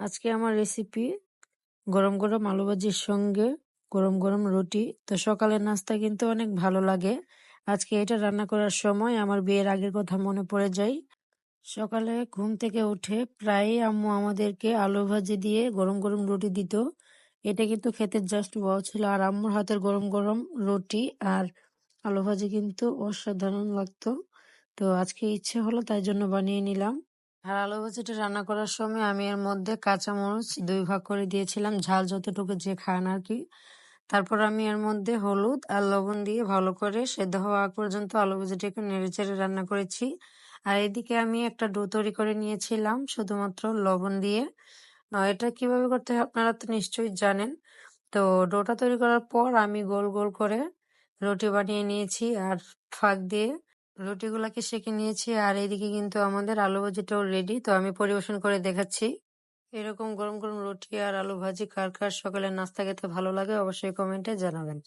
আজকে আমার রেসিপি গরম গরম আলু ভাজির সঙ্গে গরম গরম রুটি। তো সকালের নাস্তা কিন্তু অনেক ভালো লাগে। আজকে এটা রান্না করার সময় আমার বিয়ের আগের কথা মনে পড়ে যায়। সকালে ঘুম থেকে উঠে প্রায় আম্মু আমাদেরকে আলু ভাজি দিয়ে গরম গরম রুটি দিত। এটা কিন্তু খেতে জাস্ট বড় ছিল। আর আম্মুর হাতের গরম গরম রুটি আর আলু ভাজি কিন্তু অসাধারণ লাগতো। তো আজকে ইচ্ছে হলো তাই জন্য বানিয়ে নিলাম। আর আলু ভাজিটা রান্না করার সময় আমি এর মধ্যে কাঁচামরিচ দুই ভাগ করে দিয়েছিলাম, ঝাল যতটুকু যে খান আর কি। তারপর আমি এর মধ্যে হলুদ আর লবণ দিয়ে ভালো করে সেদ্ধ হওয়া পর্যন্ত আলু ভাজিটাকে নেড়ে চেড়ে রান্না করেছি। আর এদিকে আমি একটা ডো তৈরি করে নিয়েছিলাম, শুধুমাত্র লবণ দিয়ে। এটা কীভাবে করতে হয় আপনারা তো নিশ্চয়ই জানেন। তো ডোটা তৈরি করার পর আমি গোল গোল করে রুটি বানিয়ে নিয়েছি আর ফাঁক দিয়ে। রুটিগুলাকে সেঁকে নিয়েছি আর এইদিকে কিন্তু আমাদের আলু ভাজিটাও রেডি তো আমি পরিবেশন করে দেখাচ্ছি। এরকম গরম গরম রুটি আর আলু ভাজি কার কার সকালে নাস্তা খেতে ভালো লাগে অবশ্যই কমেন্টে জানাবেন।